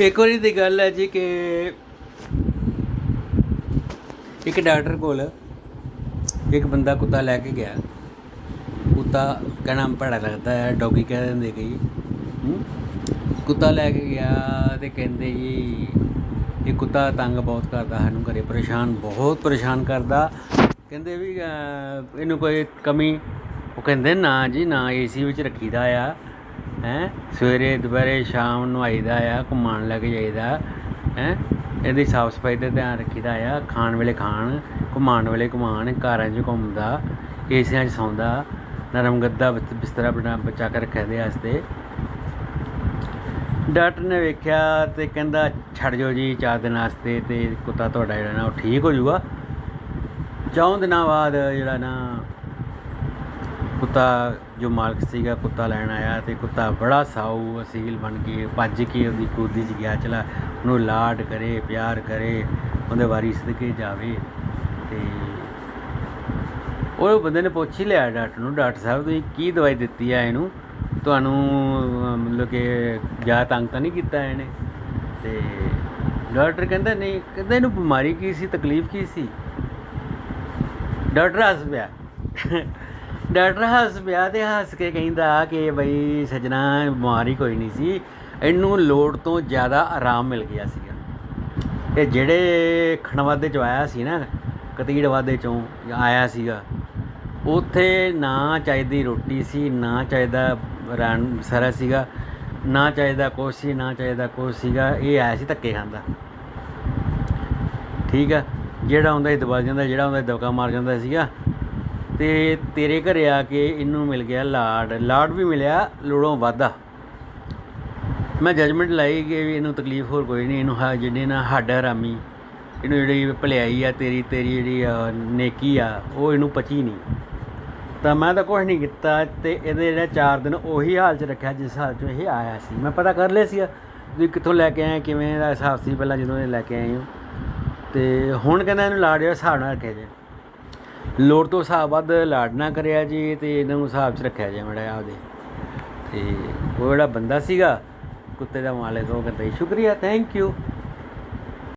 ਇੱਕ ਵਾਰੀ ਦੀ ਗੱਲ ਹੈ ਜੀ ਕਿ ਇੱਕ ਡਾਕਟਰ ਕੋਲ ਇੱਕ ਬੰਦਾ ਕੁੱਤਾ ਲੈ ਕੇ ਗਿਆ। ਕੁੱਤਾ ਕਹਿਣਾ ਭੜਾ ਲੱਗਦਾ ਹੈ, ਡੌਗੀ ਕਹਿ ਦਿੰਦੇ ਕਈ ਕੁੱਤਾ ਲੈ ਕੇ ਗਿਆ ਤੇ ਕਹਿੰਦੇ ਜੀ, ਇਹ ਕੁੱਤਾ ਤੰਗ ਬਹੁਤ ਕਰਦਾ, ਸਾਨੂੰ ਘਰੇ ਪਰੇਸ਼ਾਨ, ਬਹੁਤ ਪਰੇਸ਼ਾਨ ਕਰਦਾ। ਕਹਿੰਦੇ ਵੀ ਇਹਨੂੰ ਕੋਈ ਕਮੀ? ਉਹ ਕਹਿੰਦੇ, ਨਾ ਜੀ, ਨਾ ਏਸੀ ਵਿੱਚ ਰੱਖੀਦਾ ਆ। ਹੈ। ਸਵੇਰੇ, ਦੁਪਹਿਰੇ, ਸ਼ਾਮ ਨੂੰ ਆਈਦਾ ਆ ਘੁੰਮਾਉਣ ਲੈ ਕੇ ਜਾਈਦਾ, ਹੈ। ਇਹਦੀ ਸਾਫ਼ ਸਫ਼ਾਈ ਤੇ ਧਿਆਨ ਰੱਖੀਦਾ ਆ, ਖਾਣ ਵੇਲੇ ਖਾਣ, ਘੁਮਾਉਣ ਵੇਲੇ ਘੁਮਾਉਣ, ਘਰਾਂ 'ਚ ਘੁੰਮਦਾ, ਏਸੀਆਂ 'ਚ ਸੌਂਦਾ, ਨਰਮ ਗੱਦਾ ਬਿਸ- ਬਿਸਤਰਾ ਬਣਾ ਬਚਾ ਕੇ ਰੱਖਿਆ ਦੇ ਵਾਸਤੇ। ਡਾਕਟਰ ਨੇ ਵੇਖਿਆ ਤੇ ਕਹਿੰਦਾ, ਛੱਡ ਜੋ ਜੀ ਚਾਰ ਦਿਨ ਵਾਸਤੇ ਤੇ ਕੁੱਤਾ ਤੁਹਾਡਾ ਜਿਹੜਾ ਨਾ ਉਹ ਠੀਕ ਹੋ ਜਾਊਗਾ। ਚੌਂ ਦਿਨਾਂ ਬਾਅਦ ਜਿਹੜਾ ਨਾ ਕੁੱਤਾ ਜੋ ਮਾਲਕ ਸੀਗਾ, ਕੁੱਤਾ ਲੈਣ ਆਇਆ ਤੇ ਕੁੱਤਾ ਬੜਾ ਸਾਊ ਅਸੀਲ ਬਣ ਕੇ ਭੱਜ ਕੇ ਉਹਦੀ ਗੋਦੀ 'ਚ ਗਿਆ, ਚਲਾ ਉਹਨੂੰ ਲਾਡ ਕਰੇ, ਪਿਆਰ ਕਰੇ, ਉਹਦੇ ਵਾਰੀ ਸਦਕੇ ਜਾਵੇ ਤੇ ਉਹ ਬੰਦੇ ਨੇ ਪੁੱਛ ਹੀ ਲਿਆ ਡਾਕਟਰ ਨੂੰ, ਡਾਕਟਰ ਸਾਹਿਬ ਤੁਸੀਂ ਕੀ ਦਵਾਈ ਦਿੱਤੀ ਆ ਇਹਨੂੰ? ਤੁਹਾਨੂੰ ਮਤਲਬ ਕਿ ਜ਼ਿਆਦਾ ਤੰਗ ਤਾਂ ਨਹੀਂ ਕੀਤਾ ਇਹਨੇ? ਤੇ ਡਾਕਟਰ ਕਹਿੰਦਾ, ਨਹੀਂ, ਕਹਿੰਦਾ ਇਹਨੂੰ ਬਿਮਾਰੀ ਕੀ ਸੀ, ਤਕਲੀਫ ਕੀ ਸੀ? ਡਾਕਟਰ ਹੱਸ ਪਿਆ। ਡਾਕਟਰ ਹੱਸ ਪਿਆ ਤੇ ਹੱਸ ਕੇ ਕਹਿੰਦਾ ਕਿ ਬਈ ਸਜਣਾ, ਬਿਮਾਰੀ ਕੋਈ ਨਹੀਂ ਸੀ। ਇਹਨੂੰ ਲੋੜ ਤੋਂ ਜ਼ਿਆਦਾ ਆਰਾਮ ਮਿਲ ਗਿਆ ਸੀਗਾ। ਇਹ ਜਿਹੜੇ ਖਣਵਾਦੇ ਚੋਂ ਆਇਆ ਸੀ ਨਾ, ਕਤੀੜਵਾਦੇ ਚੋਂ ਆਇਆ ਸੀਗਾ, ਉੱਥੇ ਨਾ ਚਾਹੀਦੀ ਰੋਟੀ ਸੀ, ਨਾ ਚਾਹੀਦਾ ਰਨ ਸਾਰਾ ਸੀਗਾ, ਨਾ ਚਾਹੀਦਾ ਕੁਛ ਸੀ, ਨਾ ਚਾਹੀਦਾ ਕੁਛ ਸੀਗਾ, ਇਹ ਆਇਆ ਸੀ ਧੱਕੇ ਖਾਂਦਾ। ਠੀਕ ਆ? ਜਿਹੜਾ ਹੁੰਦਾ ਸੀ ਦਬਾ ਜਾਂਦਾ ਜਿਹੜਾ ਹੁੰਦਾ ਸੀ ਦਬਕਾ ਮਾਰ ਜਾਂਦਾ ਸੀਗਾ। ਤੇ ਤੇਰੇ ਘਰੇ ਆ ਕੇ ਇਹਨੂੰ ਮਿਲ ਗਿਆ ਲਾਡ। ਲਾਡ ਵੀ ਮਿਲਿਆ ਲੋੜੋਂ ਵਾਧਾ ਮੈਂ ਜਜਮੈਂਟ ਲਾਈ ਕਿ ਵੀ ਇਹਨੂੰ ਤਕਲੀਫ ਹੋਰ ਕੋਈ ਨਹੀਂ ਇਹਨੂੰ ਹਾ ਜਿਹੜੇ ਨਾ ਹੱਡ ਹਰਾਮੀ ਇਹਨੂੰ ਜਿਹੜੀ ਭਲਾਈ ਆ ਤੇਰੀ ਤੇਰੀ ਜਿਹੜੀ ਅਹ, ਨੇਕੀ ਆ ਉਹ ਇਹਨੂੰ ਪਚੀ ਨਹੀਂ। ਤਾਂ ਮੈਂ ਤਾਂ ਕੁਝ ਨਹੀਂ ਕੀਤਾ ਤੇ ਇਹਦੇ ਜਿਹੜਾ 4 ਦਿਨ ਉਹੀ ਹਾਲ 'ਚ ਰੱਖਿਆ ਜਿਸ ਹਾਲ 'ਚ ਇਹ ਆਇਆ ਸੀ। ਮੈਂ ਪਤਾ ਕਰ ਲਿਆ ਸੀ ਵੀ ਕਿੱਥੋਂ ਲੈ ਕੇ ਆਇਆ ਕਿਵੇਂ ਦਾ ਹਿਸਾਬ ਸੀ ਪਹਿਲਾਂ ਜਦੋਂ ਇਹ ਲੈ ਕੇ ਆਏ ਹੋ। ਤੇ ਹੁਣ ਕਹਿੰਦਾ ਇਹਨੂੰ ਲਾੜ ਜਿਹੜਾ ਹਿਸਾਬ ਨਾਲ ਰੱਖਿਆ ਜੇ ਲੋੜ ਤੋਂ ਹਿਸਾਬ ਵੱਧ ਲਾੜ ਨਾ ਕਰਿਆ ਜੀ ਤੇ ਇਹਨਾਂ ਨੂੰ ਹਿਸਾਬ 'ਚ ਰੱਖਿਆ ਜੇ ਮੜਾ ਆਪਦੇ। ਤੇ ਉਹ ਜਿਹੜਾ ਬੰਦਾ ਸੀਗਾ ਕੁੱਤੇ ਦਾ ਮਾਲਕ ਉਹ ਕਹਿੰਦਾ ਜੀ, ਸ਼ੁਕਰੀਆ ਥੈਂਕ ਯੂ